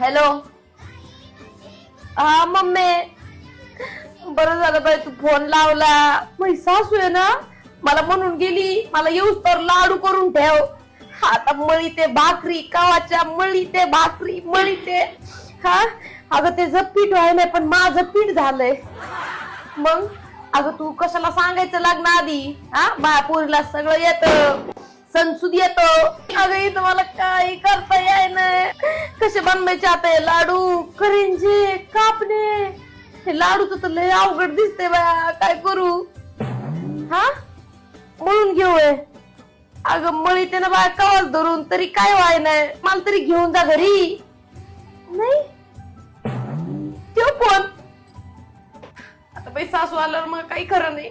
Hello हा mummy. बरं झालं बाई तू फोन लावला. माझी सासू आहे ना? मला म्हणून गेली. मला येऊस तर लाडू करून ठेव. आता मळी ते भाकरी कावाच्या मळी ते भाकरी मळी ते. हा? अगं त्याचं पीठ व्हाय नाही पण माझं पीठ झालंय. मग? अगं तू कशाला सांगायचं लग्न आधी? हा? बाळपोरीला सगळं येत. संसूद येतो. अगं इथं मला काही करता याय नाही. कसे बनवायचे आता हे लाडू? करंजे कापणे. हे लाडूच तर लय अवघड दिसते बा काय करू? हा? म्हणून घेऊ अगं मळी त्यानं बाय कवाल धरून तरी काय व्हाय नाही. मला तरी घेऊन जा घरी. नाही? ठेव फोन. आता बाई सासू आल्यावर मग काही खरं नाही.